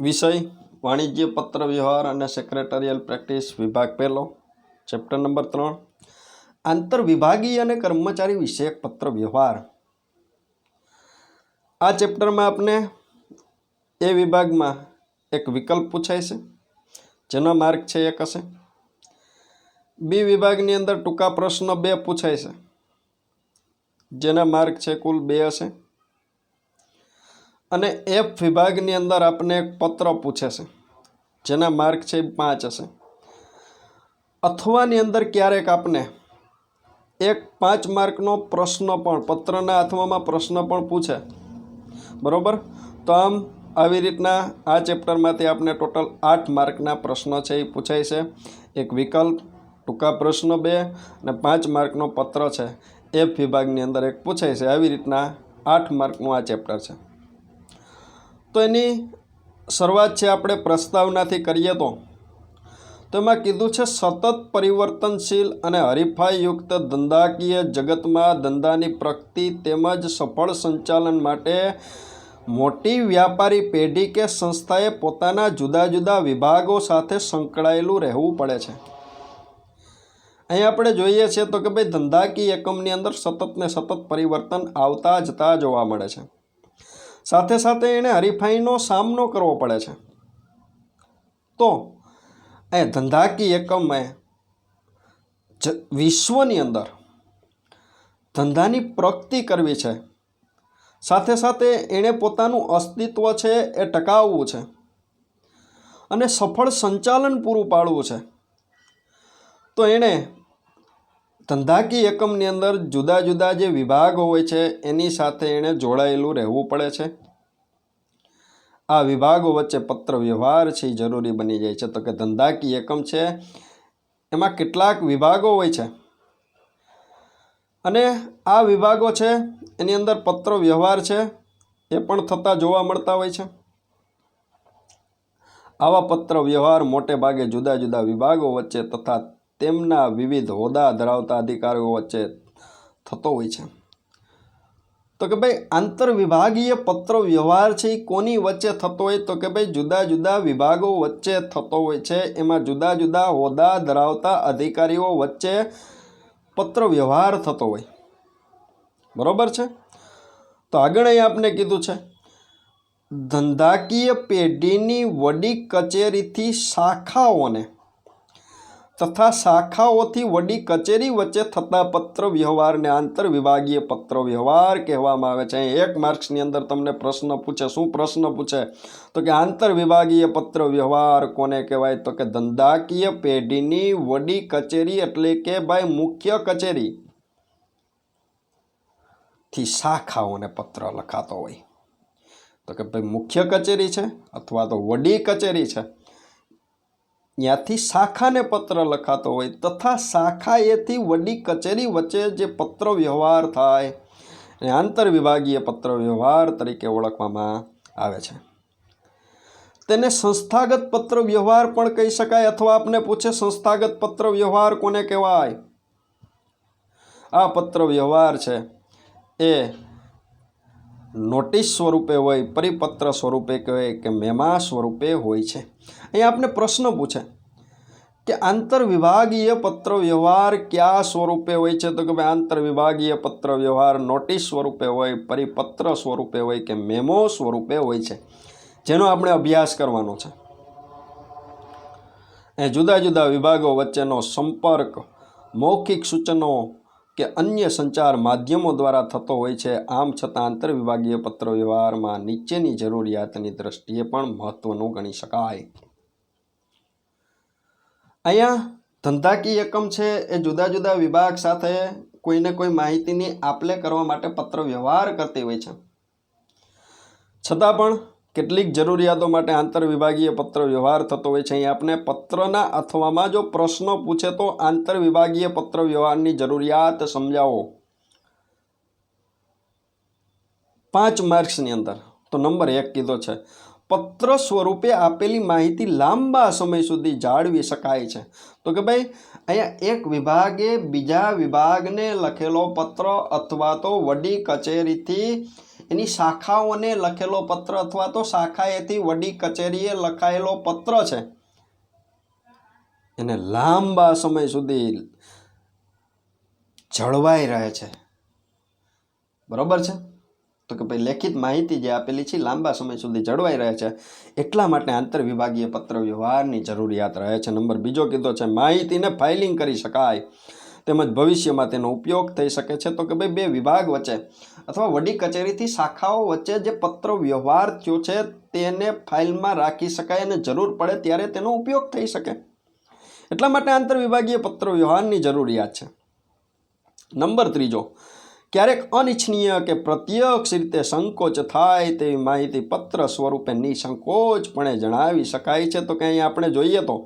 વિષય, વાણિજ્ય પત્ર વ્યવહાર અને સેક્રેટરિયલ પ્રેક્ટિસ વિભાગ પહેલો ચેપ્ટર નંબર ત્રણ. આંતર વિભાગીય અને કર્મચારી વિષયક પત્ર વ્યવહાર આ ચેપ્ટરમાં આપને એ વિભાગમાં એક વિકલ્પ પૂછાય છે, જેનો માર્ક છે એક હશે. બી વિભાગની અંદર ટૂંકા પ્રશ્નો બે પૂછાય છે, જેના માર્ક છે કુલ બે હશે. અને એફ વિભાગની અંદર આપને એક પત્ર પૂછે છે, જેના માર્ક છે પાંચ હશે. અથવાની અંદર ક્યારેક આપને એક પાંચ માર્કનો પ્રશ્ન પણ, પત્રના અથવામાં પ્રશ્ન પણ પૂછે. બરાબર? તો આમ આવી રીતના આ ચેપ્ટરમાંથી આપને ટોટલ આઠ માર્કના પ્રશ્નો છે એ પૂછાય છે. એક વિકલ્પ, ટૂંકા પ્રશ્નો બે અને પાંચ માર્કનો પત્ર છે. એફ વિભાગની અંદર એક પૂછાય છે. આવી રીતના આઠ માર્કનું આ ચેપ્ટર છે. તો એની શરૂઆત છે આપણે પ્રસ્તાવનાથી કરીએ તો. એમાં કીધું છે, સતત પરિવર્તનશીલ અને હરીફાઈયુક્ત ધંધાકીય જગતમાં ધંધાની પ્રગતિ તેમજ સફળ સંચાલન માટે મોટી વ્યાપારી પેઢી કે સંસ્થાએ પોતાના જુદા જુદા વિભાગો સાથે સંકળાયેલું રહેવું પડે છે. અહીં આપણે જોઈએ છીએ તો કે ભાઈ ધંધાકીય એકમની અંદર સતત ને સતત પરિવર્તન આવતા જતા જોવા મળે છે. સાથે સાથે એણે હરીફાઈનો સામનો કરવો પડે છે. તો, એ ધંધાકીય એકમે જ વિશ્વની અંદર ધંધાની પ્રગતિ કરવી છે. સાથે સાથે એણે પોતાનું અસ્તિત્વ છે એ ટકાવવું છે અને સફળ સંચાલન પૂરું પાડવું છે. તો એણે ધંધાકીય એકમની અંદર જુદા જુદા જે વિભાગો હોય છે, એની સાથે એણે જોડાયેલું રહેવું પડે છે. આ વિભાગો વચ્ચે પત્ર વ્યવહાર છે, એ જરૂરી બની જાય છે. તો કે ધંધાકીય એકમ છે, એમાં કેટલાક વિભાગો હોય છે. અને આ વિભાગો છે, એની અંદર પત્ર વ્યવહાર છે, એ પણ થતા જોવા મળતા હોય છે. આવા પત્ર વ્યવહાર મોટે ભાગે જુદા જુદા વિભાગો વચ્ચે તથા તેમના વિવિધ હોદ્દા ધરાવતા અધિકારીઓ વચ્ચે થતો હોય છે. તો કે ભાઈ આંતર વિભાગીય પત્ર વ્યવહાર છે એ કોની વચ્ચે થતો હોય? તો કે ભાઈ, જુદા જુદા વિભાગો વચ્ચે થતો હોય છે. એમાં જુદા જુદા હોદ્દા ધરાવતા અધિકારીઓ વચ્ચે પત્ર વ્યવહાર થતો હોય. બરોબર છે? તો આગળ અહીં આપને કીધું છે, ધંધાકીય પેઢીની વડી કચેરીથી શાખાઓને તથા શાખાઓથી વડી કચેરી વચ્ચે થતા પત્ર વ્યવહારને આંતર વિભાગીય પત્ર વ્યવહાર કહેવામાં આવે છે. એક માર્ક્સની અંદર તમને પ્રશ્ન પૂછે, શું પ્રશ્ન પૂછે? તો કે આંતર વિભાગીય પત્ર વ્યવહાર કોને કહેવાય? તો કે ધંધાકીય પેઢીની વડી કચેરી એટલે કે ભાઈ મુખ્ય કચેરી. થી શાખાઓને પત્ર લખાતો હોય. તો કે ભાઈ મુખ્ય કચેરી છે અથવા તો વડી કચેરી છે? ત્યાંથી શાખાને પત્ર લખાતો હોય તથા શાખાએથી વડી કચેરી વચ્ચે જે પત્ર વ્યવહાર થાય એને આંતર વિભાગીય પત્ર વ્યવહાર તરીકે ઓળખવામાં આવે છે. તેને સંસ્થાગત પત્ર વ્યવહાર પણ કહી શકાય અથવા આપને પૂછે સંસ્થાગત પત્ર વ્યવહાર કોને કહેવાય? આ પત્ર વ્યવહાર છે. એ નોટિસ સ્વરૂપે હોય, પરિપત્ર સ્વરૂપે હોય કે મેમા સ્વરૂપે હોય છે. અહીં આપને પ્રશ્ન પૂછે કે આંતર વિભાગીય પત્ર વ્યવહાર કયા સ્વરૂપે હોય છે? તો કે ભાઈ આંતર વિભાગીય પત્ર વ્યવહાર નોટિસ સ્વરૂપે હોય, પરિપત્ર સ્વરૂપે હોય કે મેમો સ્વરૂપે હોય છે. જેનો આપણે અભ્યાસ કરવાનો છે. એ જુદા જુદા વિભાગો વચ્ચેનો સંપર્ક, મૌખિક સૂચનો કે અન્ય સંચાર માધ્યમો દ્વારા થતો હોય છે, આમ છતાં આંતર વિભાગીય પત્ર વ્યવહારમાં નીચેની જરૂરિયાતની દ્રષ્ટિએ પણ મહત્વનું ગણી શકાય. અહીંયા ધંધાકીય એકમ છે, એ જુદા જુદા વિભાગ સાથે કોઈને કોઈ માહિતીની આપલે કરવા માટે પત્ર વ્યવહાર કરતી હોય છે. છતાં પણ કેટલીક જરૂરિયાતો માટે આંતર વિભાગીય પત્ર વ્યવહાર થતો હોય છે. અહીં આપણે પત્રના અથવામાં જો પ્રશ્નો પૂછે તો આંતર વિભાગીય પત્ર વ્યવહારની જરૂરિયાત સમજાવો. પાંચ માર્ક્સની અંદર. તો નંબર એક કીધો છે. પત્ર સ્વરૂપે આપેલી માહિતી લાંબા સમય સુધી જાળવી શકાય છે. તો કે ભાઈ, અહીંયા એક વિભાગે બીજા વિભાગને લખેલો પત્ર અથવા તો વડી કચેરીથી એની શાખાઓને લખેલો પત્ર અથવા તો શાખાએથી વડી કચેરીએ લખાયેલો પત્ર છે. એને લાંબા સમય સુધી જળવાઈ રહે છે. બરોબર છે? તો કે ભાઈ લેખિત માહિતી જે આપેલી છે લાંબા સમય સુધી જળવાઈ રહે છે. એટલા માટે આંતર વિભાગીય પત્ર વ્યવહારની જરૂરિયાત રહે છે. નંબર બીજો કીધો છે, માહિતીને ફાઇલિંગ કરી શકાય. તેમજ ભવિષ્યમાં તેનો ઉપયોગ થઈ શકે છે. તો કે ભાઈ બે વિભાગ વચ્ચે અથવા વડી કચેરીથી શાખાઓ વચ્ચે જે પત્ર વ્યવહાર થયો છે તેને ફાઇલમાં રાખી શકાય અને જરૂર પડે ત્યારે તેનો ઉપયોગ થઈ શકે. એટલા માટે આંતર વિભાગીય પત્ર વ્યવહારની જરૂરિયાત છે. નંબર ત્રીજો, ક્યારેક અનિચ્છનીય કે પ્રત્યક્ષ રીતે સંકોચ થાય તેવી માહિતી પત્ર સ્વરૂપે નિસંકોચપણે જણાવી શકાય છે. તો કે અહીંયા આપણે જોઈએ તો,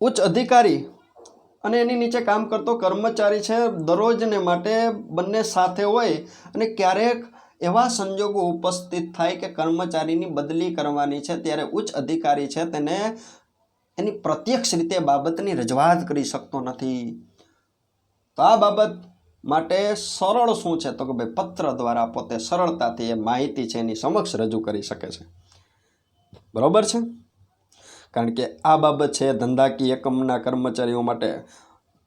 ઉચ્ચ અધિકારી અને એની નીચે કામ કરતો કર્મચારી છે, દરરોજને માટે બંને સાથે હોય અને ક્યારેક એવા સંજોગો ઉપસ્થિત થાય કે કર્મચારીની બદલી કરવાની છે, ત્યારે ઉચ્ચ અધિકારી છે તેને એની પ્રત્યક્ષ રીતે બાબતની રજૂઆત કરી શકતો નથી. તો આ બાબત માટે સરળ શું છે? તો કે ભાઈ પત્ર દ્વારા પોતે સરળતાથી એ માહિતી છે એની સમક્ષ રજૂ કરી શકે છે. બરાબર છે? કારણ કે આ બાબત છે, ધંધાકીય એકમના કર્મચારીઓ માટે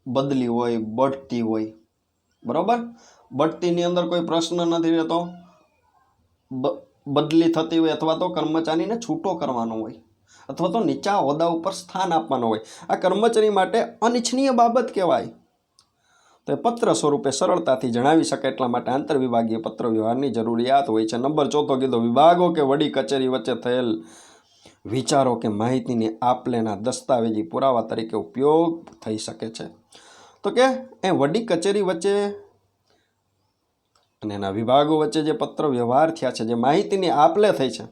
બદલી હોય, બઢતી હોય. બરાબર? બઢતીની અંદર કોઈ પ્રશ્ન નથી રહેતો. બદલી થતી હોય અથવા તો કર્મચારીને છૂટો કરવાનો હોય અથવા તો નીચા હોદ્દા ઉપર સ્થાન આપવાનું હોય. આ કર્મચારી માટે અનિચ્છનીય બાબત કહેવાય. તો એ પત્ર સ્વરૂપે સરળતાથી જણાવી શકે એટલા માટે આંતરવિભાગીય પત્ર વ્યવહારની જરૂરિયાત હોય છે. નંબર ચોથો કીધો, વિભાગો કે વડી કચેરી વચ્ચે થયેલ વિચારો કે માહિતીની આપલેના દસ્તાવેજી પુરાવા તરીકે ઉપયોગ થઈ શકે છે. તો કે એ વડી કચેરી વચ્ચે અને એના વિભાગો વચ્ચે જે પત્ર વ્યવહાર થયા છે, જે માહિતીની આપલે થઈ છે,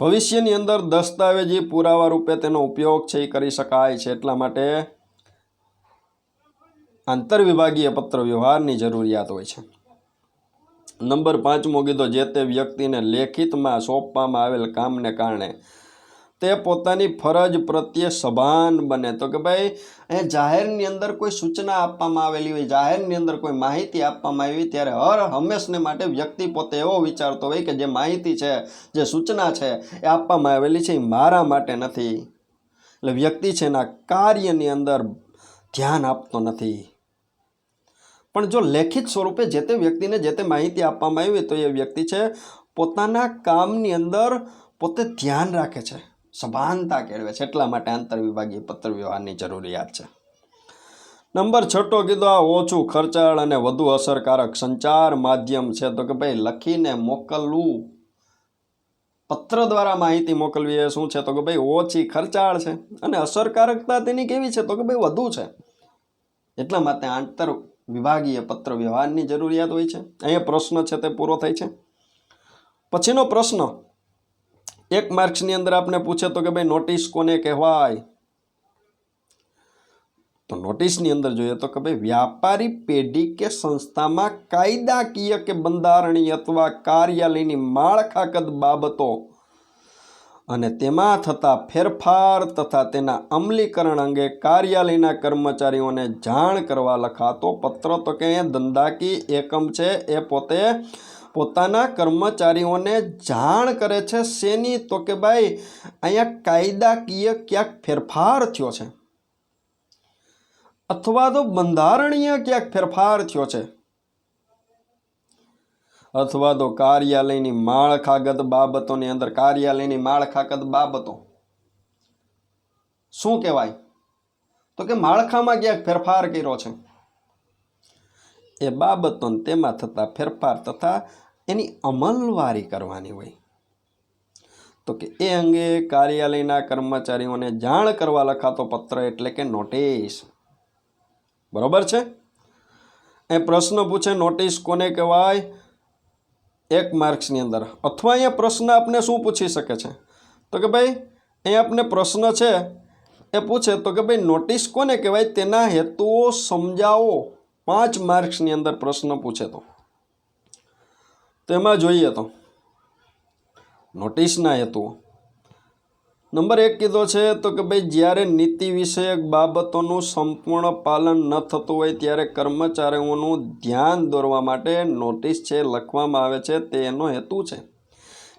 ભવિષ્યની અંદર દસ્તાવેજી પુરાવા રૂપે તેનો ઉપયોગ છે એ કરી શકાય છે. એટલા માટે આંતરવિભાગીય પત્ર વ્યવહારની જરૂરિયાત હોય છે. નંબર પાંચમો કીધો, જે તે વ્યક્તિને લેખિતમાં સોંપવામાં આવેલ કામને કારણે તે પોતાની ફરજ પ્રત્યે સભાન બને. તો કે ભાઈ, એ જાહેરની અંદર કોઈ સૂચના આપવામાં આવેલી હોય, જાહેરની અંદર કોઈ માહિતી આપવામાં આવી ત્યારે હર હંમેશને માટે વ્યક્તિ પોતે એવો વિચારતો હોય કે જે માહિતી છે, જે સૂચના છે, એ આપવામાં આવેલી છે, એ મારા માટે નથી. એટલે વ્યક્તિ છે એના કાર્યની અંદર ધ્યાન આપતો નથી. પણ જો લેખિત સ્વરૂપે જે તે વ્યક્તિને જે તે માહિતી આપવામાં આવી તો એ વ્યક્તિ છે, પોતાના કામની અંદર પોતે ધ્યાન રાખે છે. સભાનતા કેળવે છે. એટલા માટે આંતરવિભાગીય પત્ર વ્યવહારની જરૂરિયાત છે. નંબર છઠ્ઠો કીધો, આ ઓછું ખર્ચાળ અને વધુ અસરકારક સંચાર માધ્યમ છે. તો કે ભાઈ, લખીને મોકલવું. પત્ર દ્વારા માહિતી મોકલવી એ શું છે? તો કે ભાઈ, ઓછી ખર્ચાળ છે. અને અસરકારકતા તેની કેવી છે? તો કે ભાઈ, વધુ છે. એટલા માટે આંતર વિભાગીય પત્ર વ્યવહારની જરૂરિયાત હોય છે. અહીંયા પ્રશ્ન છે તે પૂરો થાય છે. પછીનો પ્રશ્ન, એક માર્ક્સની અંદર આપણે પૂછે તો કે ભાઈ નોટિસ કોને કહેવાય? તો નોટિસની અંદર જોઈએ તો કે ભાઈ વ્યાપારી પેઢી કે સંસ્થામાં કાયદાકીય કે બંધારણીય અથવા કાર્યાલયની માળખાગત બાબતો અને તેમાં થતા ફેરફાર તથા તેના અમલીકરણ અંગે કાર્યાલયના કર્મચારીઓને જાણ કરવા લખાતો પત્ર તો કે ધંધાકી એકમ છે, એ પોતે પોતાના કર્મચારીઓને જાણ કરે છે, શેની? તો કે ભાઈ, અહીંયા કાયદાકીય ક્યાંક ફેરફાર થયો છે. અથવા તો બંધારણીય ક્યાંક ફેરફાર થયો છે. અથવા તો કાર્યાલયની માળખાગત બાબતોની અંદર, કાર્યાલયની માળખાગત બાબતો. શું કહેવાય? તો કે માળખામાં ક્યાંક ફેરફાર કર્યો છે. એ બાબતોને તેમાં થતા ફેરફાર તથા એની અમલવારી કરવાની હોય. તો કે એ અંગે કાર્યાલયના કર્મચારીઓને જાણ કરવા લખાતો પત્ર એટલે કે નોટિસ. બરોબર છે? એ પ્રશ્ન પૂછે, નોટિસ કોને કહેવાય? એક માર્ક્સની અંદર. અથવા અહીંયા પ્રશ્ન આપને શું પૂછી શકે છે? તો કે ભાઈ, અહીંયા આપને પ્રશ્ન છે, એ પૂછે, તો કે ભાઈ નોટિસ કોને કહેવાય? તેના હેતુઓ સમજાવો. પાંચ માર્ક્સની અંદર પ્રશ્ન પૂછે તો. તેમાં જોઈએ તો. નોટિસના હેતુઓ. નંબર એક કીધો છે તો કે ભાઈ, જ્યારે નીતિ વિષયક બાબતોનું સંપૂર્ણ પાલન ન થતું હોય ત્યારે કર્મચારીઓનું ધ્યાન દોરવા માટે નોટિસ છે, લખવામાં આવે છે તે એનો હેતુ છે.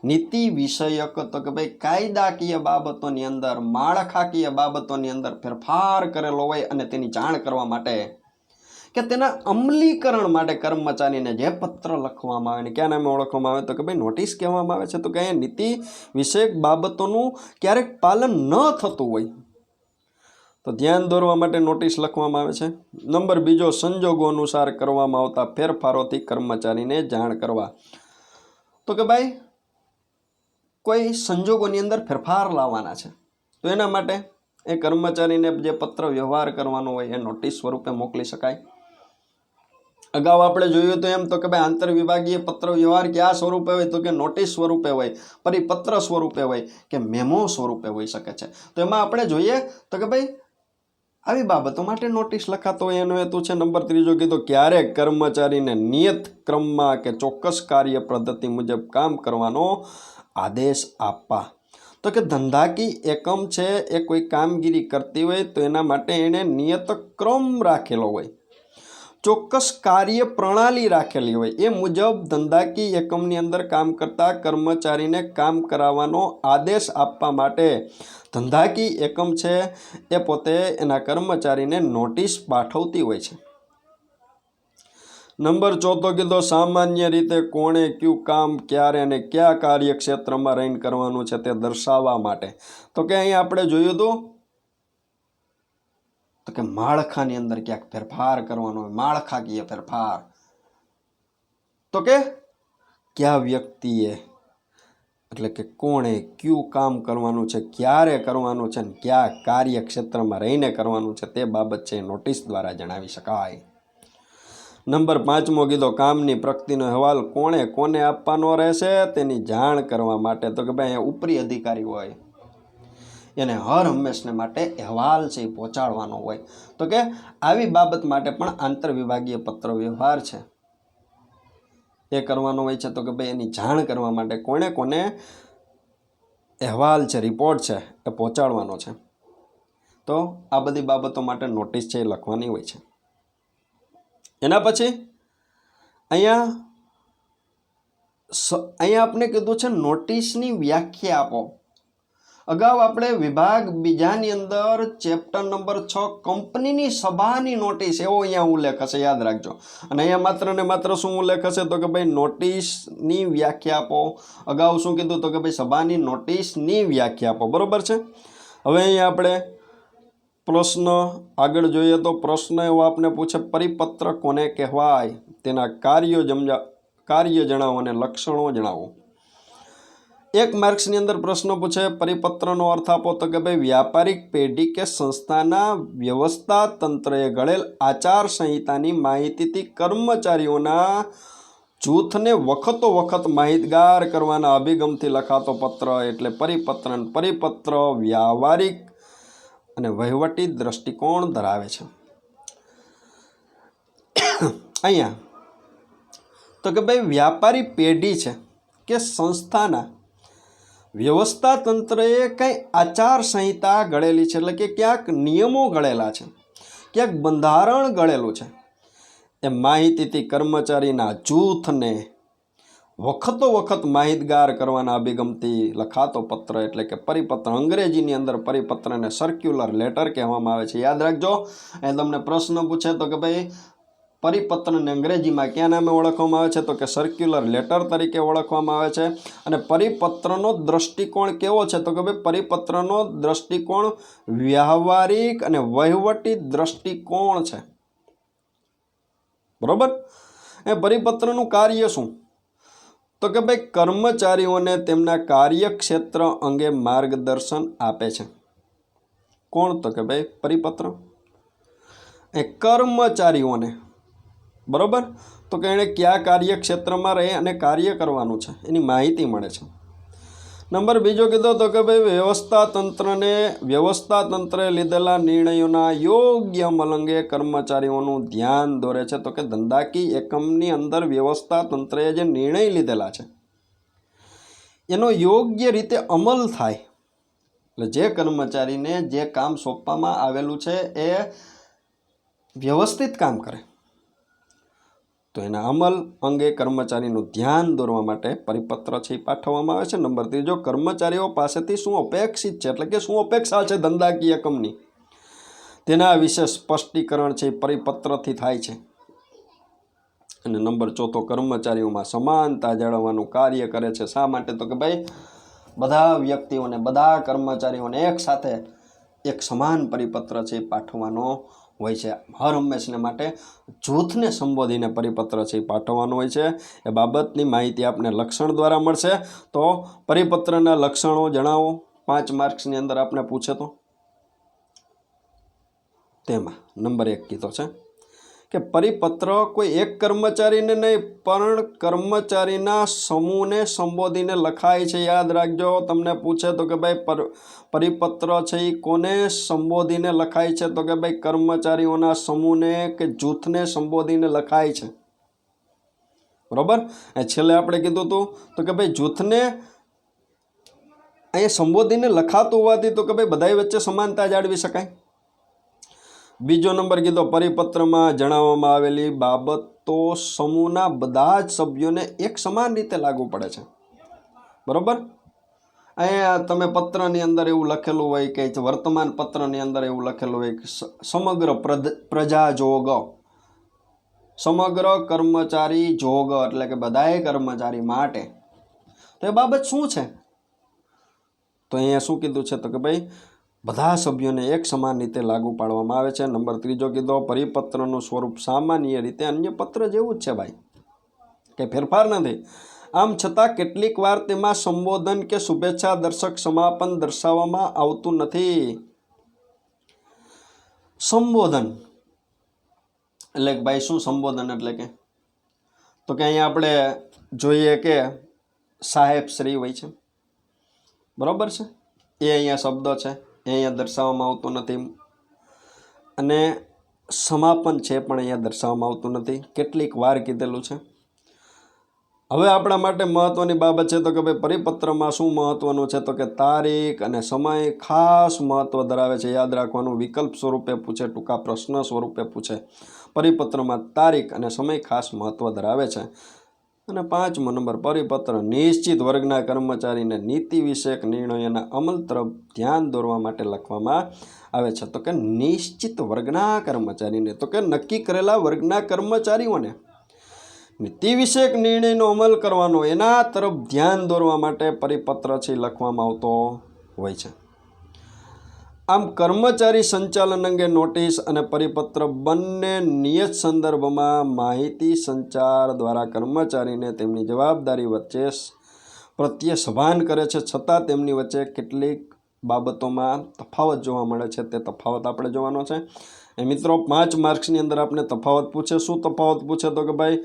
નીતિ વિષયક તો કે ભાઈ, કાયદાકીય બાબતોની અંદર, માળખાકીય બાબતોની અંદર ફેરફાર કરેલો હોય અને તેની જાણ કરવા માટે કે તેના અમલીકરણ માટે કર્મચારીને જે પત્ર લખવામાં આવે ને ક્યાં નામે ઓળખવામાં આવે તો કે ભાઈ નોટિસ કહેવામાં આવે છે તો કે અહીંયા નીતિ વિષયક બાબતોનું ક્યારેક પાલન ન થતું હોય. તો ધ્યાન દોરવા માટે નોટિસ લખવામાં આવે છે. નંબર બીજો, સંજોગો અનુસાર કરવામાં આવતા ફેરફારોથી કર્મચારીને જાણ કરવા. તો કે ભાઈ કોઈ સંજોગોની અંદર ફેરફાર લાવવાના છે. તો એના માટે એ કર્મચારીને જે પત્ર વ્યવહાર કરવાનો હોય એ નોટિસ સ્વરૂપે મોકલી શકાય. અગાઉ આપણે જોયું તો એમ તો કે ભાઈ આંતર વિભાગીય પત્ર વ્યવહાર કયા સ્વરૂપે હોય તો કે નોટિસ સ્વરૂપે હોય પરિપત્ર સ્વરૂપે હોય કે મેમો સ્વરૂપે હોઈ શકે છે. તો એમાં આપણે જોઈએ તો કે ભાઈ આવી બાબતો માટે નોટિસ લખાતો હોય, એનો હેતુ છે નંબર ત્રીજો કીધો ક્યારેક કર્મચારીને નિયત ક્રમમાં કે ચોક્કસ કાર્ય પદ્ધતિ મુજબ કામ કરવાનો આદેશ આપવા. તો કે ધંધાકી એકમ છે, એ કોઈ કામગીરી કરતી હોય તો એના માટે એણે નિયત ક્રમ રાખેલો હોય. ચોક્કસ કાર્ય પ્રણાલી રાખેલી હોય. એ મુજબ ધંધાકી એકમની અંદર કામ કરતા કર્મચારીને કામ કરાવવાનો આદેશ આપવા માટે ધંધાકી એકમ છે એ પોતે એના કર્મચારીને નોટિસ પાઠવતી હોય છે. નંબર ચોથો કીધો સામાન્ય રીતે કોણે કયું કામ, ક્યારે અને કયા કાર્યક્ષેત્રમાં રહીને કરવાનું છે તે દર્શાવવા માટે. તો કે અહીં આપણે જોયું હતું તો કે માળખાની અંદર ક્યાંક ફેરફાર કરવાનો હોય, માળખાકીય ફેરફાર. તો કે કયા વ્યક્તિએ, એટલે કે કોણે કયું કામ કરવાનું છે, ક્યારે કરવાનું છે ને કયા કાર્યક્ષેત્રમાં રહીને કરવાનું છે, તે બાબત છે નોટિસ દ્વારા જણાવી શકાય. નંબર પાંચમો કીધો, કામની પ્રગતિનો અહેવાલ કોણે, કોને આપવાનો રહેશે તેની જાણ કરવા માટે. તો કે ભાઈ ઉપરી અધિકારી હોય. એને હર હંમેશને માટે અહેવાલ છે એ પહોંચાડવાનો હોય. તો કે આવી બાબત માટે પણ આંતરવિભાગીય પત્ર વ્યવહાર છે. એ કરવાનો હોય છે તો કે ભાઈ એની જાણ કરવા માટે કોણે કોને અહેવાલ છે, રિપોર્ટ છે એ પહોંચાડવાનો છે. તો આ બધી બાબતો માટે નોટિસ છે એ લખવાની હોય છે. એના પછી અહીંયા અહીંયા આપણે કીધું છે નોટિસની વ્યાખ્યા આપો. અગાઉ આપણે વિભાગ બીજાની અંદર ચેપ્ટર નંબર છ કંપનીની સભાની નોટિસ એવો અહીંયા ઉલ્લેખ હશે, યાદ રાખજો. અને અહીંયા માત્ર ને માત્ર શું ઉલ્લેખ હશે? તો કે ભાઈ નોટિસની વ્યાખ્યા આપો. અગાઉ શું કીધું? તો કે ભાઈ સભાની નોટિસની વ્યાખ્યા આપો. બરાબર છે? હવે અહીંયા આપણે પ્રશ્ન આગળ જોઈએ તો પ્રશ્ન એવો આપને પૂછે, પરિપત્ર કોને કહેવાય? તેના કાર્યો જમજા કાર્ય જણાવો અને લક્ષણો જણાવો. એક માર્ક્સની અંદર પ્રશ્ન પૂછે, પરિપત્રનો અર્થ આપો તો કે ભાઈ, વ્યાપારિક પેઢી કે સંસ્થાના વ્યવસ્થા તંત્રએ ઘડેલ આચાર સંહિતાની માહિતીથી કર્મચારીઓના જૂથને વખતો વખત માહિતગાર કરવાના અભિગમથી લખાતો પત્ર, એટલે પરિપત્ર પરિપત્ર, વ્યવહારિક અને વહીવટી દ્રષ્ટિકોણ ધરાવે છે. અહીંયા, તો કે ભાઈ, વ્યાપારી પેઢી છે કે સંસ્થાના વ્યવસ્થા તંત્રએ કંઈ આચાર સંહિતા ઘડેલી છે? એટલે કે ક્યાંક નિયમો ઘડેલા છે, ક્યાંક બંધારણ ઘડેલું છે. એ માહિતીથી કર્મચારીના જૂથને વખતો વખત માહિતગાર કરવાના અભિગમથી લખાતો પત્ર એટલે કે પરિપત્ર, અંગ્રેજીની અંદર પરિપત્રને સર્ક્યુલર લેટર કહેવામાં આવે છે. યાદ રાખજો એ તમને પ્રશ્ન પૂછે તો કે ભાઈ પરિપત્રને અંગ્રેજીમાં ક્યાં નામે ઓળખવામાં આવે છે? તો કે સર્ક્યુલર લેટર તરીકે ઓળખવામાં આવે છે. અને પરિપત્રનો દ્રષ્ટિકોણ કેવો છે? તો કે ભાઈ પરિપત્રનો દ્રષ્ટિકોણ વ્યવહારિક અને વહીવટી દ્રષ્ટિકોણ છે. બરોબર? એ પરિપત્રનું કાર્ય શું? તો કે ભાઈ કર્મચારીઓને તેમના કાર્યક્ષેત્ર અંગે માર્ગદર્શન આપે છે. કોણ? તો કે ભાઈ પરિપત્ર. એ કર્મચારીઓને બરોબર? તો કે એણે કયા કાર્યક્ષેત્રમાં રહે અને કાર્ય કરવાનું છે? એની માહિતી મળે છે. નંબર બીજો કીધો તો કે ભાઈ વ્યવસ્થા તંત્રને વ્યવસ્થા તંત્રે લીધેલા નિર્ણયોના યોગ્ય અમલ અંગે કર્મચારીઓનું ધ્યાન દોરે છે. તો કે ધંધાકી એકમની અંદર વ્યવસ્થા તંત્રએ જે નિર્ણય લીધેલા છે, એનો યોગ્ય રીતે અમલ થાય. એટલે જે કર્મચારીને જે કામ સોંપવામાં આવેલું છે, એ વ્યવસ્થિત કામ કરે. તો એના અમલ અંગે કર્મચારીનું ધ્યાન દોરવા માટે પરિપત્ર છે એ પાઠવવામાં આવે છે. નંબર ત્રીજો, કર્મચારીઓ પાસેથી શું અપેક્ષિત છે? એટલે કે શું અપેક્ષા છે ધંધાકીય કંપની? તેના વિશે સ્પષ્ટીકરણ છે એ પરિપત્રથી થાય છે. અને નંબર ચોથો, કર્મચારીઓમાં સમાનતા જાળવવાનું કાર્ય કરે છે. શા માટે? તો કે ભાઈ, બધા વ્યક્તિઓને, બધા કર્મચારીઓને એક સાથે એક સમાન પરિપત્ર છે એ પાઠવવાનો હોય છે. હર હંમેશને માટે જૂથને સંબોધીને પરિપત્ર છે એ પાઠવવાનો હોય છે. એ બાબતની માહિતી આપને લક્ષણ દ્વારા મળશે. તો પરિપત્રના લક્ષણો જણાવો. પાંચ માર્ક્સની અંદર આપને પૂછે તો? તેમાં નંબર એક કીધો છે. કે પરિપત્ર કોઈ એક કર્મચારીને નહીં, પણ કર્મચારીના સમૂહને સંબોધીને લખાય છે. યાદ રાખજો, તમને પૂછે તો કે ભાઈ, પર, પરિપત્ર છે એ કોને સંબોધીને લખાય છે? તો કે ભાઈ, કર્મચારીઓના સમૂહને કે જૂથને સંબોધીને લખાય છે. બરોબર? છેલ્લે આપણે કીધું હતું તો કે ભાઈ, જૂથને અહીંયા સંબોધીને લખાતું હોવાથી તો કે ભાઈ, બધાય વચ્ચે સમાનતા જાળવી શકાય. બીજો નંબર કીધો, પરિપત્રમાં જણાવવામાં આવેલી બાબતો સમૂહના બધા જ સભ્યોને એક સમાન રીતે લાગુ પડે છે. બરોબર? અહીંયા તમે પત્રની અંદર એવું લખેલું હોય કે વર્તમાન પત્રની અંદર એવું લખેલું હોય કે સમગ્ર પ્રજા જોગ સમગ્ર કર્મચારી જોગ એટલે કે બધાએ કર્મચારી માટે. તો એ બાબત શું છે? તો અહીંયા શું કીધું છે તો કે ભાઈ બધા સભ્યોને એક સમાન રીતે લાગુ પાડવામાં આવે છે. નંબર ત્રીજો કીધો, પરિપત્રનું સ્વરૂપ સામાન્ય રીતે અન્ય પત્ર જેવું જ છે ભાઈ. કે ફેરફાર નથી આમ છતાં કેટલીક વાર તેમાં સંબોધન કે શુભેચ્છા દર્શક સમાપન દર્શાવવામાં આવતું નથી. સંબોધન. એટલે ભાઈ શું સંબોધન એટલે કે? તો કે અહીંયા આપણે જોઈએ કે સાહેબ શ્રી હોય છે. બરાબર છે? એ અહીંયા શબ્દ છે. એ અહીંયા દર્શાવવામાં આવતું નથી. અને સમાપન છે પણ અહીંયા દર્શાવવામાં આવતું નથી. કેટલીક વાર કીધેલું છે. હવે આપણા માટે મહત્ત્વની બાબત છે તો કે ભાઈ પરિપત્રમાં શું મહત્ત્વનું છે તો કે તારીખ અને સમય ખાસ મહત્ત્વ ધરાવે છે. યાદ રાખવાનું, વિકલ્પ સ્વરૂપે પૂછે, ટૂંકા પ્રશ્ન સ્વરૂપે પૂછે. પરિપત્રમાં તારીખ અને સમય ખાસ મહત્ત્વ ધરાવે છે. અને પાંચમો નંબર, પરિપત્ર. નિશ્ચિત વર્ગના કર્મચારીને નીતિ વિષયક નિર્ણયોના અમલ તરફ ધ્યાન દોરવા માટે લખવામાં આવે છે. તો કે નિશ્ચિત વર્ગના કર્મચારીને, તો કે નક્કી કરેલા વર્ગના કર્મચારીઓને નીતિ વિષયક નિર્ણયનો અમલ કરવાનો, એના તરફ ધ્યાન દોરવા માટે પરિપત્ર છે લખવામાં આવતો હોય છે. આમ કર્મચારી સંચાલન અંગે નોટિસ અને પરિપત્ર બંને નિયત સંદર્ભમાં માહિતી સંચાર દ્વારા કર્મચારીને તેમની જવાબદારી વચ્ચે પ્રત્યે સભાન કરે છે. છતાં તેમની વચ્ચે કેટલીક બાબતોમાં તફાવત જોવા મળે છે. તે તફાવત આપણે જોવાનો છે. એ મિત્રો, પાંચ માર્ક્સની અંદર આપણે તફાવત પૂછે. શું તફાવત પૂછે તો કે ભાઈ,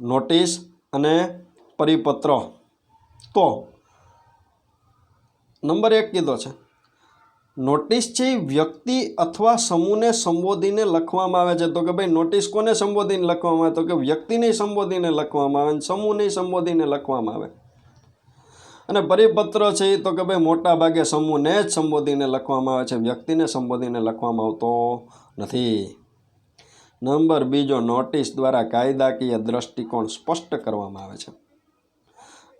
નોટિસ અને પરિપત્ર. તો, નંબર એક કીધો છે. નોટિસ છે એ વ્યક્તિ અથવા સમૂહને સંબોધીને લખવામાં આવે છે. તો કે ભાઈ નોટિસ કોને સંબોધીને લખવામાં આવે? તો કે વ્યક્તિને સંબોધીને લખવામાં આવે અને સમૂહને સંબોધીને લખવામાં આવે. અને પરિપત્ર છે એ તો કે ભાઈ મોટા ભાગે સમૂહને જ સંબોધીને લખવામાં આવે છે. વ્યક્તિને સંબોધીને લખવામાં આવતો નથી. નંબર બીજો, નોટિસ દ્વારા કાયદાકીય દ્રષ્ટિકોણ સ્પષ્ટ કરવામાં આવે છે.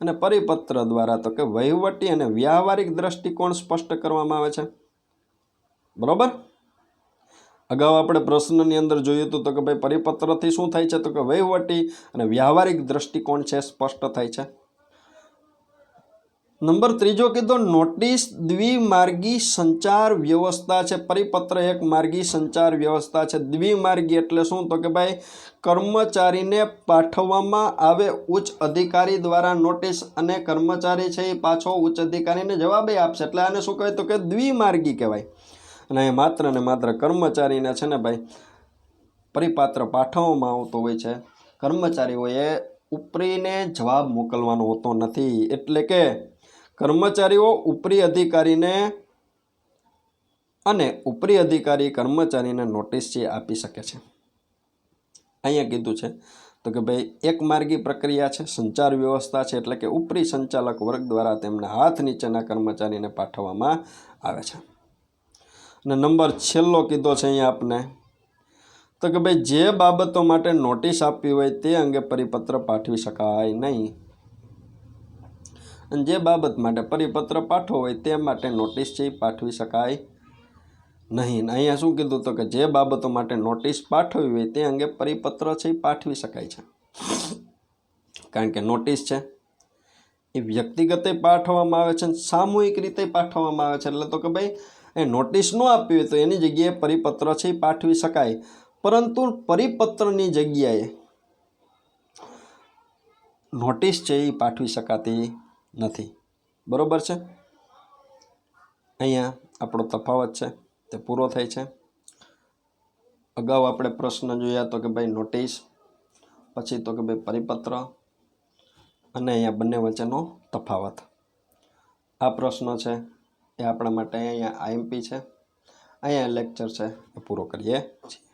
અને પરિપત્ર દ્વારા તો કે વહીવટી અને વ્યાવહારિક દ્રષ્ટિકોણ સ્પષ્ટ કરવામાં આવે છે. બરોબર? અગાઉ આપણે પ્રશ્નની અંદર હતું તો કે ભાઈ પરિપત્રથી શું થાય છે? તો કે વહીવટી અને વ્યાવહારિક દ્રષ્ટિકોણ છે, સ્પષ્ટ થાય છે. નંબર ત્રીજો કીધો, નોટિસ દ્વિમાર્ગી સંચાર વ્યવસ્થા છે. પરિપત્ર એક માર્ગી સંચાર વ્યવસ્થા છે. દ્વિમાર્ગી એટલે શું? તો કે ભાઈ, કર્મચારીને પાઠવવામાં આવે ઉચ્ચ અધિકારી દ્વારા નોટિસ અને કર્મચારી છે એ પાછો ઉચ્ચ અધિકારીને જવાબ આપશે. એટલે આને શું કહેવાય? તો કે દ્વિમાર્ગી કહેવાય. અને એ માત્ર ને માત્ર કર્મચારીને છે ને ભાઈ, પરિપાત્ર પાઠવવામાં આવતો હોય છે. કર્મચારીઓએ ઉપરીને જવાબ મોકલવાનો હોતો નથી. એટલે કે કર્મચારીઓ ઉપરી અધિકારીને અને ઉપરી અધિકારી કર્મચારીને નોટિસ જે આપી શકે છે. અહીંયા કીધું છે તો કે ભાઈ, એક માર્ગી પ્રક્રિયા છે, સંચાર વ્યવસ્થા છે, એટલે કે ઉપરી સંચાલક વર્ગ દ્વારા તેમના હાથ નીચેના કર્મચારીને પાઠવવામાં આવે છે. અને નંબર છેલ્લો કીધો છે અહીંયા આપને. તો કે ભાઈ, જે બાબતો માટે નોટિસ આપવી હોય તે અંગે પરિપત્ર પાઠવી શકાય નહીં. અને જે બાબત માટે પરિપત્ર પાઠવો હોય તે માટે નોટિસ છે એ પાઠવી શકાય નહીં. અહીંયા શું કીધું તો કે જે બાબતો માટે નોટિસ પાઠવવી હોય તે અંગે પરિપત્ર છે એ પાઠવી શકાય છે. કારણ કે નોટિસ છે એ વ્યક્તિગતે પાઠવવામાં આવે છે સામૂહિક રીતે પાઠવવામાં આવે છે. એટલે તો કે ભાઈ એ નોટિસ ન આપવી હોય તો એની જગ્યાએ પરિપત્ર છે એ પાઠવી શકાય. પરંતુ પરિપત્રની જગ્યાએ નોટિસ છે એ પાઠવી શકાતી નથી. બરાબર છે? અહીંયા આપણો તફાવત છે, તે પૂરો થાય છે. અગાઉ આપણે પ્રશ્ન જોયા તો કે ભાઈ નોટિસ, પછી તો કે ભાઈ પરિપત્ર, અને અહીંયા બંને વચ્ચેનો તફાવત. આ પ્રશ્ન છે એ આપણા માટે અહીંયા આઈએમપી છે. અહીંયા લેક્ચર છે. એ પૂરો કરીએ. છીએ